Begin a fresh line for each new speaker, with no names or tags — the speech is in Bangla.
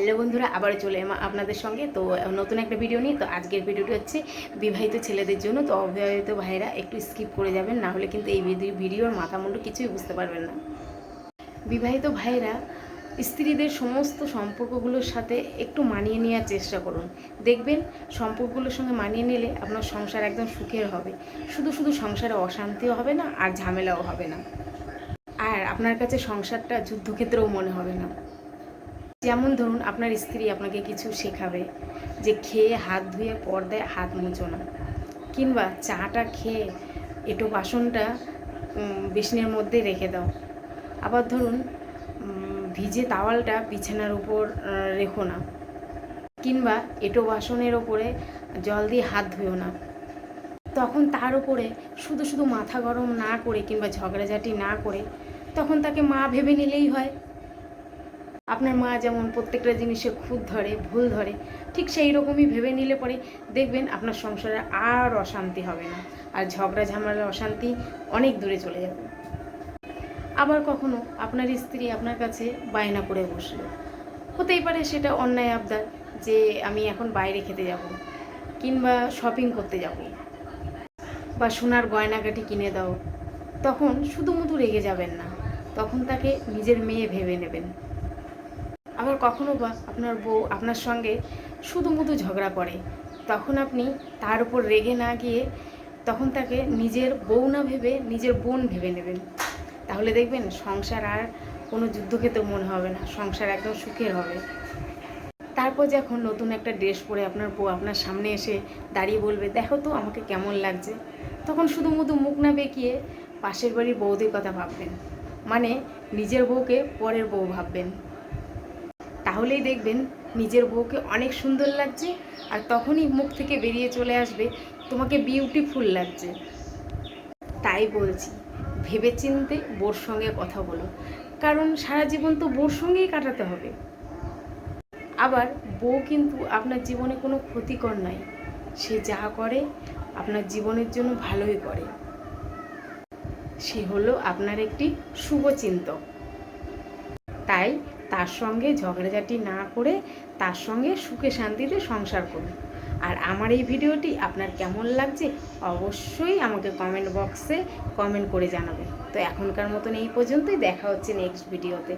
হ্যালো বন্ধুরা, আবারও চলে এলাম আপনাদের সঙ্গে। তো নতুন একটা ভিডিও নিয়ে। তো, আজকের ভিডিওটি হচ্ছে বিবাহিত ছেলেদের জন্য। তো, অবিবাহিত ভাইরা একটু স্কিপ করে যাবেন, না হলে কিন্তু এই ভিডিও- ভিডিওর মাথা মুন্ডু কিছুই বুঝতে পারবেন না। বিবাহিত ভাইরা স্ত্রীদের সমস্ত সম্পর্কগুলোর সাথে একটু মানিয়ে নেওয়ার চেষ্টা করুন। দেখবেন, সম্পর্কগুলোর সঙ্গে মানিয়ে নিলে আপনার সংসার একদম সুখের হবে। শুধু শুধু সংসারে অশান্তিও হবে না, আর ঝামেলাও হবে না। আর আপনার কাছে সংসারটা যুদ্ধক্ষেত্রেও মনে হবে না। যেমন ধরুন আপনার স্ত্রী আপনাকে কিছু শেখাবে যে খেয়ে হাত ধুয়ে পর্দায় হাত মুছো না। কিংবা চাটা খেয়ে এটো বাসনটা উম, বিছনের মধ্যে রেখে দাও। আবার ধরুন ভিজে তাওয়ালটা বিছানার উপর রেখো না। কিংবা এটো বাসনের ওপরে জল দিয়ে হাত ধুয়েও না। তখন তার উপরে শুধু শুধু মাথা গরম না করে কিংবা ঝগড়াঝাটি না করে তখন তাকে মা ভেবে নিলেই হয়। আপনার মা যেমন প্রত্যেকটা জিনিসে খুদ ধরে, ভুল ধরে, ঠিক সেই রকমই ভেবে নিলে পরে দেখবেন আপনার সংসারে আর অশান্তি হবে না। আর ঝগড়া, ঝামেলা, অশান্তি অনেক দূরে চলে যাবে। আবার কখনো আপনার স্ত্রী আপনার কাছে বায়না করে বসল। হতেই পারে সেটা অন্যায় আবদার যে আমি এখন বাইরে খেতে যাব কিংবা শপিং করতে যাব। বা সোনার গয়নাগাটি কিনে দাও। তখন শুধু মুধু রেগে যাবেন না। তখন তাকে নিজের মেয়ে ভেবে নেবেন। আবার কখনো বা আপনার বউ আপনার সঙ্গে শুধু মুধু ঝগড়া করে, তখন আপনি তার উপর রেগে না গিয়ে তখন তাকে নিজের বউ না ভেবে নিজের বোন ভেবে নেবেন। তাহলে দেখবেন সংসার আর কোনো যুদ্ধক্ষেত্র মনে হবে না, সংসার একদম সুখের হবে। তারপর যখন নতুন একটা ড্রেস পরে আপনার বউ আপনার সামনে এসে দাঁড়িয়ে বলবে, দেখো তো আমাকে কেমন লাগছে। তখন শুধু মুধু মুখ না বেঁকিয়ে পাশের বাড়ির বউদের কথা ভাববেন। মানে নিজের বউকে পরের বউ ভাববেন। তাহলেই দেখবেন নিজের বউকে অনেক সুন্দর লাগছে আর তখনই মুখ থেকে বেরিয়ে চলে আসবে, তোমাকে বিউটিফুল লাগছে। তাই বলছি, ভেবেচিন্তে বোর সঙ্গে কথা বলো, কারণ সারা জীবন তো বোর সঙ্গেই কাটাতে হবে। আবার বউ কিন্তু আপনার জীবনে কোনো ক্ষতিকর নয়, সে যা করে আপনার জীবনের জন্য ভালোই করে। সে হলো আপনার একটি শুভচিন্তক তাই তার সঙ্গে ঝগড়াঝাটি না করে তার সঙ্গে সুখে শান্তিতে সংসার করুন। আর আমার এই ভিডিওটি আপনার কেমন লাগছে অবশ্যই আমাকে কমেন্ট বক্সে কমেন্ট করে জানাবে তো এখনকার মতন এই পর্যন্তই, দেখা হচ্ছে নেক্সট ভিডিওতে